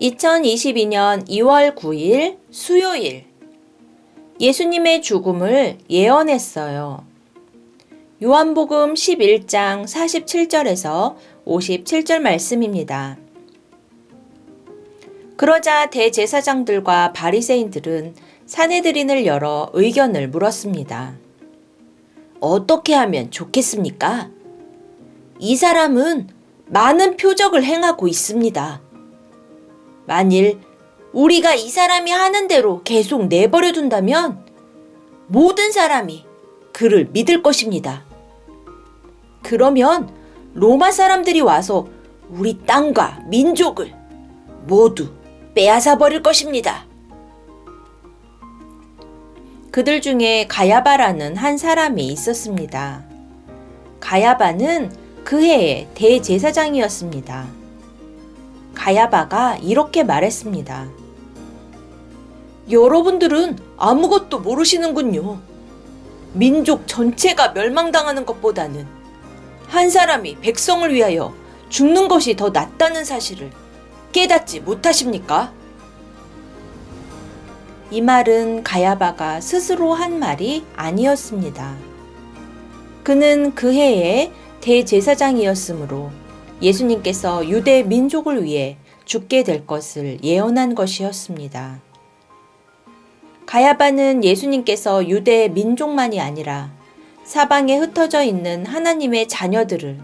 2022년 2월 9일 수요일 예수님의 죽음을 예언했어요. 요한복음 11장 47절에서 57절 말씀입니다. 그러자 대제사장들과 바리새인들은 사내들인을 열어 의견을 물었습니다. 어떻게 하면 좋겠습니까? 이 사람은 많은 표적을 행하고 있습니다. 만일 우리가 이 사람이 하는 대로 계속 내버려 둔다면 모든 사람이 그를 믿을 것입니다. 그러면 로마 사람들이 와서 우리 땅과 민족을 모두 빼앗아 버릴 것입니다. 그들 중에 가야바라는 한 사람이 있었습니다. 가야바는 그 해의 대제사장이었습니다. 가야바가 이렇게 말했습니다. 여러분들은 아무것도 모르시는군요. 민족 전체가 멸망당하는 것보다는 한 사람이 백성을 위하여 죽는 것이 더 낫다는 사실을 깨닫지 못하십니까? 이 말은 가야바가 스스로 한 말이 아니었습니다. 그는 그 해에 대제사장이었으므로 예수님께서 유대 민족을 위해 죽게 될 것을 예언한 것이었습니다. 가야바는 예수님께서 유대 민족만이 아니라 사방에 흩어져 있는 하나님의 자녀들을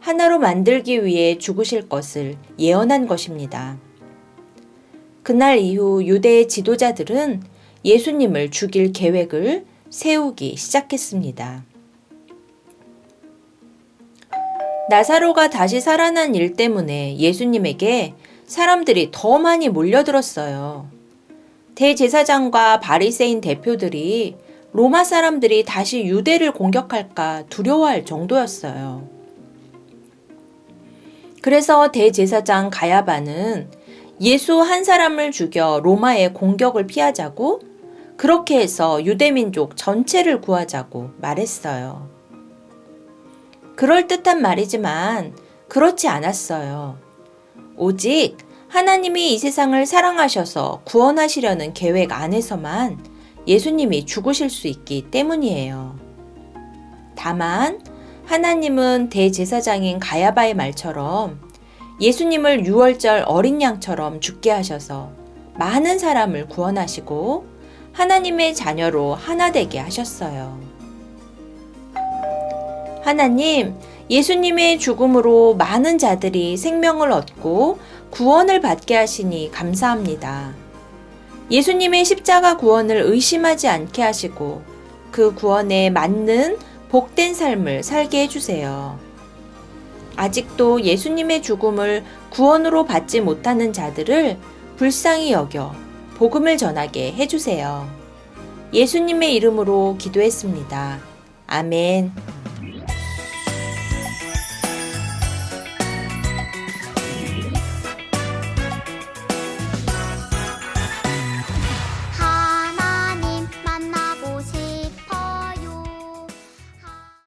하나로 만들기 위해 죽으실 것을 예언한 것입니다. 그날 이후 유대의 지도자들은 예수님을 죽일 계획을 세우기 시작했습니다. 나사로가 다시 살아난 일 때문에 예수님에게 사람들이 더 많이 몰려들었어요. 대제사장과 바리새인 대표들이 로마 사람들이 다시 유대를 공격할까 두려워할 정도였어요. 그래서 대제사장 가야바는 예수 한 사람을 죽여 로마의 공격을 피하자고 그렇게 해서 유대민족 전체를 구하자고 말했어요. 그럴듯한 말이지만 그렇지 않았어요. 오직 하나님이 이 세상을 사랑하셔서 구원하시려는 계획 안에서만 예수님이 죽으실 수 있기 때문이에요. 다만 하나님은 대제사장인 가야바의 말처럼 예수님을 유월절 어린 양처럼 죽게 하셔서 많은 사람을 구원하시고 하나님의 자녀로 하나 되게 하셨어요. 하나님, 예수님의 죽음으로 많은 자들이 생명을 얻고 구원을 받게 하시니 감사합니다. 예수님의 십자가 구원을 의심하지 않게 하시고 그 구원에 맞는 복된 삶을 살게 해주세요. 아직도 예수님의 죽음을 구원으로 받지 못하는 자들을 불쌍히 여겨 복음을 전하게 해주세요. 예수님의 이름으로 기도했습니다. 아멘.